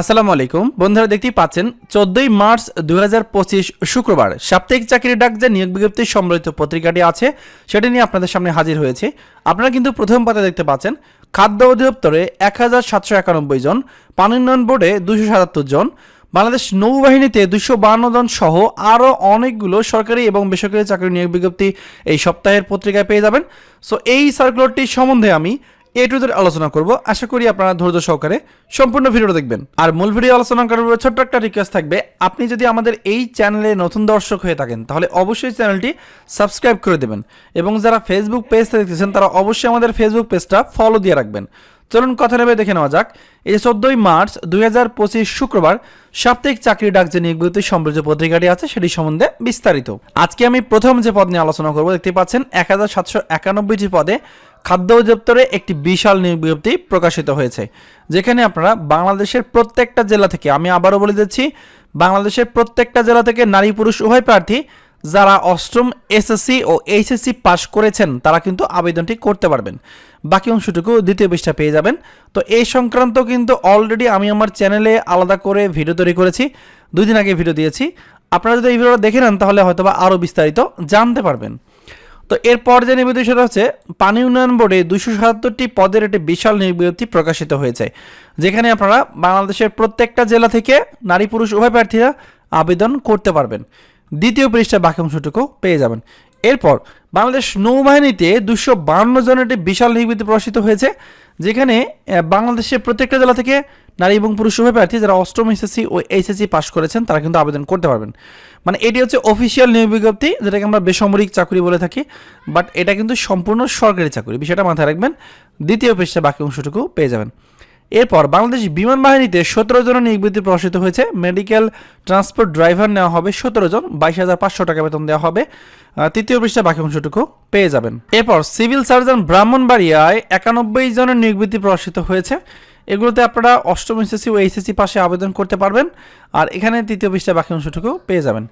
আসসালামু আলাইকুম। বন্ধুরা দেখতেই পাচ্ছেন, চোদ্দই মার্চ দু হাজার পঁচিশ শুক্রবার সাপ্তাহিক চাকরির ডাক যে নিয়োগ বিজ্ঞপ্তি সম্বলিত পত্রিকাটি আছে, সেটি নিয়ে আপনাদের সামনে হাজির হয়েছে। আপনারা কিন্তু প্রথম পাতা দেখতে পাচ্ছেন, খাদ্য অধিদপ্তরে এক হাজার সাতশো একানব্বই জন, পানি উন্নয়ন বোর্ডে দুশো সাতাত্তর জন, বাংলাদেশ নৌবাহিনীতে দুশো বান্ন জন সহ আরও অনেকগুলো সরকারি এবং বেসরকারি চাকরি নিয়োগ বিজ্ঞপ্তি এই সপ্তাহের পত্রিকায় পেয়ে যাবেন। সো এই সার্কুলারটি সম্বন্ধে আমি এ টু জেড আলোচনা করব। আশা করি আপনারা ধৈর্য সহকারে সম্পূর্ণ ভিডিওটা দেখবেন। আর মূল ভিডিও আলোচনা করার ছোট্ট একটা রিকোয়েস্ট থাকবে, আপনি যদি আমাদের এই চ্যানেলে নতুন দর্শক হয়ে থাকেন, তাহলে অবশ্যই চ্যানেলটি সাবস্ক্রাইব করে দেবেন। এবং যারা ফেসবুক পেজটা দেখতেছেন, তারা অবশ্যই আমাদের ফেসবুক পেজটা ফলো দিয়ে রাখবেন। চলুন কথা নেবে দেখে নেওয়া যাক। এই চোদ্দই মার্চ দুই হাজার পঁচিশ শুক্রবার, সাপ্তাহিক চাকরি ডাক যে নিয়োগ সম্পর্কিত পত্রিকাটি আছে, সেটি সম্বন্ধে বিস্তারিত। আজকে আমি প্রথম যে পদ নিয়ে আলোচনা করব, দেখতে পাচ্ছেন এক হাজার সাতশো একানব্বইটি পদে খাদ্য অধিদপ্তরে একটি বিশাল নিয়োগ বিজ্ঞপ্তি প্রকাশিত হয়েছে, যেখানে আপনারা বাংলাদেশের প্রত্যেকটা জেলা থেকে, আমি আবারও বলে দিচ্ছি, বাংলাদেশের প্রত্যেকটা জেলা থেকে নারী পুরুষ উভয় প্রার্থী, যারা অষ্টম এসএসসি ও এইচএসসি পাশ করেছেন, তারা কিন্তু আবেদনটি করতে পারবেন। বাকি অংশটুকু দ্বিতীয় পৃষ্ঠা পেয়ে যাবেন। তো এই সংক্রান্ত কিন্তু অলরেডি আমি আমার চ্যানেলে আলাদা করে ভিডিও তৈরি করেছি, দুই দিন আগে ভিডিও দিয়েছি। আপনারা যদি এই ভিডিওটা দেখে নেন, তাহলে হয়তোবা আরও বিস্তারিত জানতে পারবেন। তো এরপর যে নিবেদন সেটা হচ্ছে, পানি উন্নয়ন বোর্ডে দুশো সাতাত্তরটি পদের একটি বিশাল নিয়োগ প্রকাশিত হয়েছে, যেখানে আপনারা বাংলাদেশের প্রত্যেকটা জেলা থেকে নারী পুরুষ উভয় প্রার্থীরা আবেদন করতে পারবেন। দ্বিতীয় পৃষ্ঠা বাকি অংশটুকু পেয়ে যাবেন। এরপর বাংলাদেশ নৌবাহিনীতে দুশো বান্ন জনের একটি বিশাল নিয়োগ প্রকাশিত হয়েছে, যেখানে বাংলাদেশের প্রত্যেকটা জেলা থেকে নারী এবং পুরুষ উভয় প্রার্থী যারা অষ্টম এসএসসি ও এইচএসসি পাশ করেছেন, তারা কিন্তু আবেদন করতে পারবেন। মানে এটি হচ্ছে অফিসিয়াল নিয়োগ বিজ্ঞপ্তি, যেটাকে আমরা বেসামরিক চাকরি বলে থাকি বাট এটা কিন্তু সম্পূর্ণ সরকারি চাকরি। বিষয়টা মাথায় রাখবেন, দ্বিতীয় পৃষ্ঠা বাকি অংশটুকু পেয়ে যাবেন। এরপর বাংলাদেশ বিমান বাহিনীতে সতেরো জনের বিজ্ঞপ্তি প্রকাশিত হয়েছে। মেডিকেল ট্রান্সপোর্ট ড্রাইভার নেওয়া হবে সতেরো জন, বাইশ হাজার পাঁচশো টাকা বেতন দেওয়া হবে। তৃতীয় পৃষ্ঠা বাকি অংশটুকু পেয়ে যাবেন। এরপর সিভিল সার্জন ব্রাহ্মণবাড়িয়ায় একানব্বই জনের নিয়োগ প্রকাশিত হয়েছে। এগুলোতে আপনারা অষ্টম এসএসসি ও এইচএসসি পাশে আবেদন করতে পারবেন, আর এখানে তৃতীয় পৃষ্ঠা বাকি অংশটুকু পেয়ে যাবেন।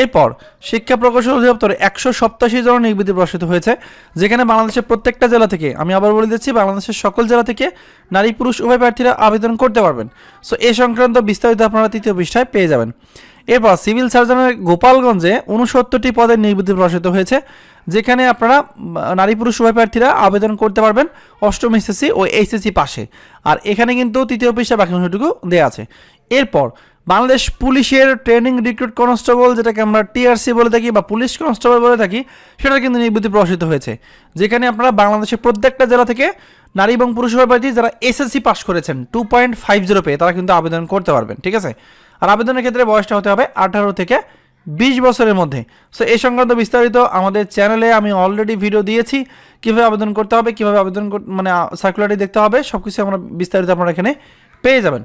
এরপর, শিক্ষা প্রকৌশল অধিদপ্তর একশো সপ্তাশি জন নির্বিধি প্রকাশিত হয়েছে, যেখানে বাংলাদেশের প্রত্যেকটা জেলা থেকে, আমি আবার বলে দিচ্ছি, বাংলাদেশের সকল জেলা থেকে নারী, পুরুষ, উভয় প্রার্থীরা আবেদন করতে পারবেন। সো এ সংক্রান্ত বিস্তারিত আপনারা তৃতীয় পৃষ্ঠায় পেয়ে যাবেন। এরপর সিভিল সার্জনের গোপালগঞ্জে উনসত্তরটি পদের নির্বিধি প্রকাশিত হয়েছে, যেখানে আপনারা নারী পুরুষ উভয় প্রার্থীরা আবেদন করতে পারবেন অষ্টম এসএসসি ও এইচএসসি পাশে। আর এখানে কিন্তু তৃতীয় পৃষ্ঠা বাকি অংশটুকু দেওয়া আছে। এরপর বাংলাদেশ পুলিশের ট্রেনিং রিক্রুট কনস্টেবল, যেটাকে আমরা টিআরসি বলে থাকি বা পুলিশ কনস্টেবল বলে থাকি সেটা কিন্তু নির্বৃত্তি প্রকাশিত হয়েছে। যেখানে আপনারা বাংলাদেশের প্রত্যেকটা জেলা থেকে নারী এবং পুরুষ উভয় প্রার্থী যারা এসএসসি পাস করেছেন টু পয়েন্ট ফাইভ জিরো পেয়ে তারা কিন্তু আবেদন করতে পারবেন, ঠিক আছে? আর আবেদনের ক্ষেত্রে বয়সটা হতে হবে আঠারো থেকে বিশ বছরের মধ্যে। সো এই সংক্রান্ত বিস্তারিত আমাদের চ্যানেলে আমি অলরেডি ভিডিও দিয়েছি। কীভাবে আবেদন করতে হবে, কীভাবে আবেদন মানে সার্কুলারটি দেখতে হবে সব কিছু আমরা বিস্তারিত আপনারা এখানে পেয়ে যাবেন।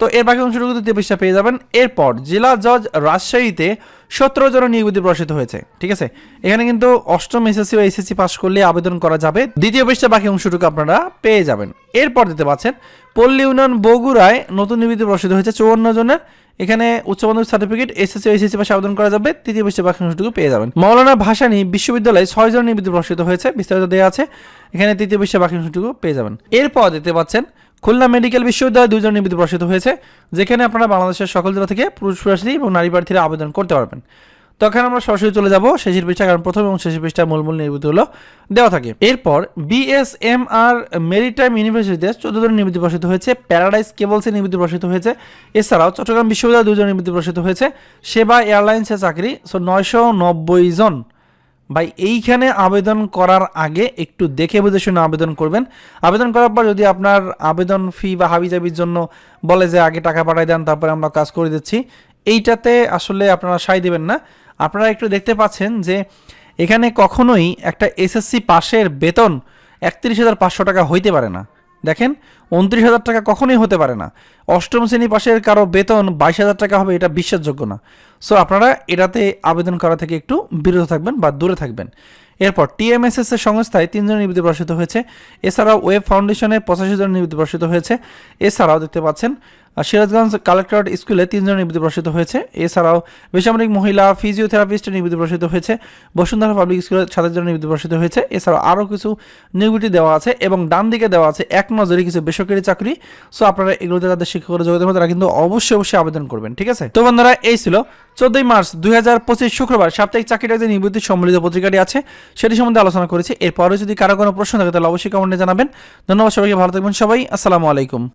তো এর বাকি অংশটুকু পৃষ্ঠা পেয়ে যাবেন। এরপর জেলা জজ রাজশাহীতে সতেরো জন নিয়োগবিধি প্রকাশিত হয়েছে, ঠিক আছে? এখানে কিন্তু অষ্টম এসএসসি ও এসএসসি পাস করলে আবেদন করা যাবে। দ্বিতীয় পৃষ্ঠা বাকি অংশটুকু আপনারা পেয়ে যাবেন। এরপর দিতে পাচ্ছেন, পল্লী উন্নয়ন বগুড়ায় নতুন নিয়োগবিধি প্রকাশিত হয়েছে চৌয়ান্ন জনের। এখানে উচ্চ মাধ্যমিক সার্টিফিকেট এসএসসি এসএসসি পাশে আবেদন করা যাবে। তৃতীয় পৃষ্ঠা বাকি অংশটুকু পেয়ে যাবেন। মৌলানা ভাসানী বিশ্ববিদ্যালয়ে ছয় জন নিয়োগবিধি প্রকাশিত হয়েছে, বিস্তারিত দেওয়া আছে। এখানে তৃতীয় পৃষ্ঠা বাকি অংশটুকু পেয়ে যাবেন। এরপর দিতে পাচ্ছেন খুলনা মেডিকেল বিশ্ববিদ্যালয়ে দুজন নিবৃত্তি প্রকাশিত হয়েছে, যেখানে আপনারা বাংলাদেশের সকল জেলা থেকে পুরুষ প্রার্থী এবং নারী প্রার্থীরা আবেদন করতে পারবেন। তখন আমরা সরাসরি চলে যাব, শেষের পৃষ্ঠা কারণ প্রথম এবং শেষের পৃষ্ঠা মূল মূল নিবৃত্তিগুলো দেওয়া থাকে। এরপর বিএসএমআর মেরিটাইম ইউনিভার্সিটিতে চোদ্দ জন নিবৃত্তি প্রকাশিত হয়েছে প্যারাডাইস কেবলসে নিবৃত্তি প্রকাশিত হয়েছে। এছাড়াও চট্টগ্রাম বিশ্ববিদ্যালয়ে দুজন নিবৃত্তি প্রকাশিত হয়েছে, সেবা এয়ারলাইন্সে চাকরি, সো নয়শো নব্বই জন ভাই, এইখানে আবেদন করার আগে একটু দেখে বুঝে শুনে আবেদন করবেন। আবেদন করার পর যদি আপনার আবেদন ফি বা হাবিজাবির জন্য বলে যে আগে টাকা পাঠাই দেন, তারপরে আমরা কাজ করে দিচ্ছি, এইটাতে আসলে আপনারা সাই দেবেন না। আপনারা একটু দেখতে পাচ্ছেন যে এখানে কখনোই একটা এসএসসি পাশের বেতন একত্রিশ হাজার পাঁচশো টাকা হইতে পারে না। দেখেন, উনত্রিশ হাজার টাকা কখনোই হতে পারে না। অষ্টম শ্রেণি পাশের কারও বেতন বাইশ হাজার টাকা হবে, এটা বিশ্বাসযোগ্য না। সো আপনারা এটাতে আবেদন করা থেকে একটু বিরত থাকবেন বা দূরে থাকবেন। এরপর টিএমএসএস এর সংস্থায় তিনজন নিবৃত্তি প্রকাশিত হয়েছে। এছাড়াও, ওয়েব ফাউন্ডেশনে পঁচাশি জন নিবৃত্তি প্রকাশিত হয়েছে। এছাড়াও দেখতে পাচ্ছেন সিরাজগঞ্জ কালেক্টরেট স্কুলে তিনজন নিবৃত্তি প্রকাশিত হয়েছে। এছাড়াও বেসামরিক মহিলা ফিজিওথেরাপিস্টের নিবৃত্তি প্রকাশিত হয়েছে। বসুন্ধরা পাবলিক স্কুলে সাতাশ জন নিবৃত্তি প্রকাশিত হয়েছে। এছাড়াও আরও কিছু নিবৃত্তি দেওয়া আছে এবং ডান দিকে দেওয়া আছে এক নজরে কিছু বেসরকারি চাকরি। সো আপনারা এগুলোতে তাদের শিক্ষকের মধ্যে তারা কিন্তু অবশ্যই অবশ্যই আবেদন করবেন, ঠিক আছে? তো বন্ধুরা, এই ছিল চোদ্দই মার্চ দুই পঁচিশ শুক্রবার। সাপ্তাহিক চাকরিটা যে নিবৃত্তি সম্মিলিত পত্রিকাটি আছে, সেটি সম্বন্ধে আলোচনা করেছি। এরপরে যদি কারও কোনো প্রশ্ন থাকে, তাহলে অবশ্যই কমেন্টে জানাবেন। ধন্যবাদ সবাইকে, ভালো থাকবেন সবাই। আসসালামু আলাইকুম।